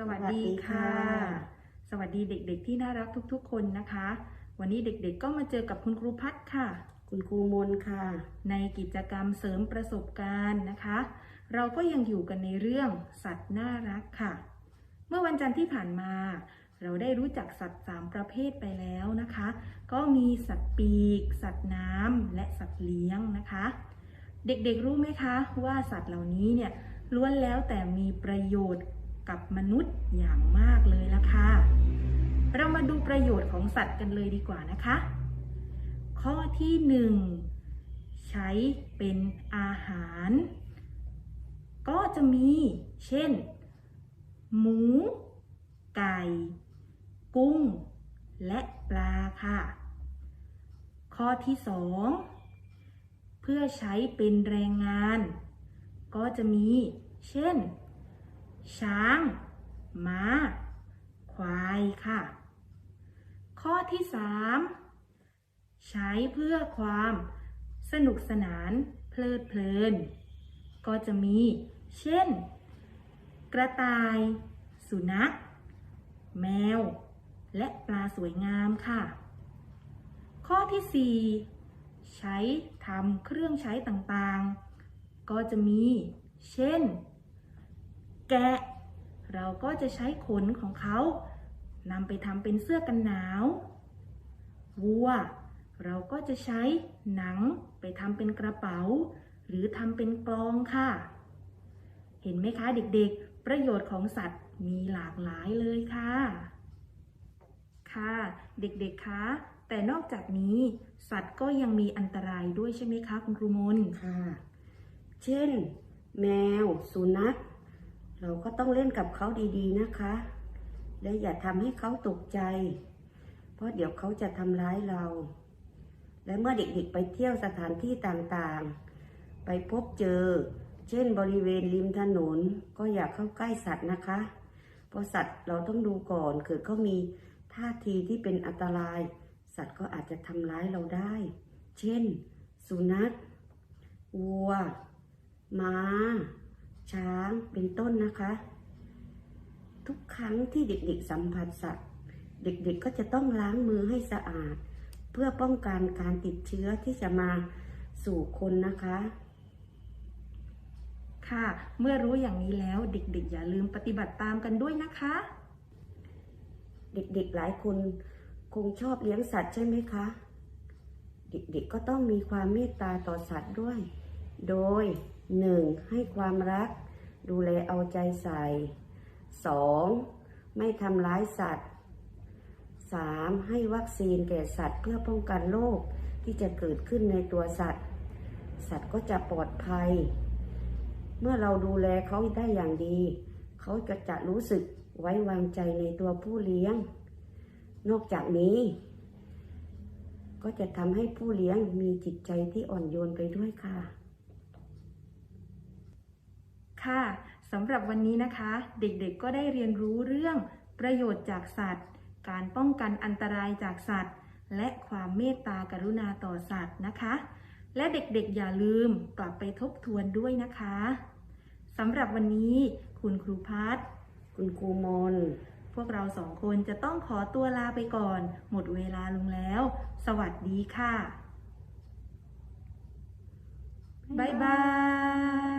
สวัสดีค่ะ สวัสดีเด็กๆ ที่น่ารักทุกๆ คนนะคะ วันนี้เด็กๆก็มาเจอกับคุณครูพัฒน์ค่ะ คุณครูมนค่ะ ในกิจกรรมเสริมประสบการณ์นะคะ เราก็ยังอยู่กันในเรื่องสัตว์น่ารักค่ะ เมื่อวันจันทร์ที่ผ่านมา เราได้รู้จักสัตว์สามประเภทไปแล้วนะคะ ก็มีสัตว์ปีก สัตว์น้ำและสัตว์เลี้ยงนะคะ เด็กๆรู้ไหมคะว่าสัตว์เหล่านี้เนี่ยล้วนแล้วแต่มีประโยชน์ กับมนุษย์อย่างมากเลยละค่ะ เรามาดูประโยชน์ของสัตว์กันเลยดีกว่านะคะ ข้อที่หนึ่งใช้เป็นอาหาร ก็จะมีเช่น หมู ไก่ กุ้ง และปลาค่ะ ข้อที่สองเพื่อใช้เป็นแรงงาน ก็จะมีเช่น ช้าง ม้า ควายค่ะ ข้อที่สามใช้เพื่อความสนุกสนานเพลิดเพลิน ก็จะมี เช่น กระต่าย สุนัข แมว และปลาสวยงามค่ะ ข้อที่ 4 ใช้ทำเครื่องใช้ต่างๆ ก็จะมี เช่น แกะ เราก็จะใช้ขนของเขานำไปทำเป็นเสื้อกันหนาว วัว เราก็จะใช้หนังไปทำเป็นกระเป๋า หรือทำเป็นกลองค่ะ เห็นไหมคะเด็กๆ ประโยชน์ของสัตว์มีหลากหลายเลยค่ะ ค่ะ เด็กๆ คะแต่นอกจากนี้สัตว์ก็ยังมีอันตรายด้วยใช่ไหมคะ คุณครูมนค่ะ เช่น แมว สุนัข เราก็ต้องเล่นกับเขาดีๆนะคะ และอย่าทำให้เขาตกใจ เพราะเดี๋ยวเขาจะทำร้ายเรา และเมื่อเด็กๆไปเที่ยวสถานที่ต่างๆ ไปพบเจอ เช่นบริเวณริมถนน ก็อย่าเข้าใกล้สัตว์นะคะ เพราะสัตว์เราต้องดูก่อนเกิดเขามีท่าทีที่เป็นอันตราย สัตว์ก็อาจจะทำร้ายเราได้ เช่น สุนัขวัว ม้า ช้างเป็นต้นนะคะ ทุกครั้งที่เด็กๆสัมผัสสัตว์ เด็กๆก็จะต้องล้างมือให้สะอาด เพื่อป้องกันการติดเชื้อที่จะมาสู่คนนะคะ ค่ะ เมื่อรู้อย่างนี้แล้วเด็กๆ อย่าลืมปฏิบัติตามกันด้วยนะคะ เด็กๆหลายคนคงชอบเลี้ยงสัตว์ใช่ไหมคะ เด็กๆก็ต้องมีความเมตตาต่อสัตว์ด้วย โดย 1. ให้ความรัก ดูแลเอาใจใส่ 2. ไม่ทำร้ายสัตว์ 3. ให้วัคซีนแก่สัตว์เพื่อป้องกันโรคที่จะเกิดขึ้นในตัวสัตว์ สัตว์ก็จะปลอดภัย เมื่อเราดูแลเขาได้อย่างดี เขาก็จะรู้สึกไว้วางใจในตัวผู้เลี้ยง นอกจากนี้ ก็จะทำให้ผู้เลี้ยงมีจิตใจที่อ่อนโยนไปด้วยค่ะ ค่ะสำหรับวันนี้นะคะ เด็กๆก็ได้เรียนรู้เรื่องประโยชน์จากสัตว์ การป้องกันอันตรายจากสัตว์ และความเมตตากรุณาต่อสัตว์นะคะ และเด็กๆอย่าลืมกลับไปทบทวนด้วยนะคะสำหรับวันนี้คุณครูพัฒน์คุณครูมนพวกเราสองคนจะต้องขอตัวลาไปก่อน หมดเวลาลงแล้ว สวัสดีค่ะ บ๊ายบาย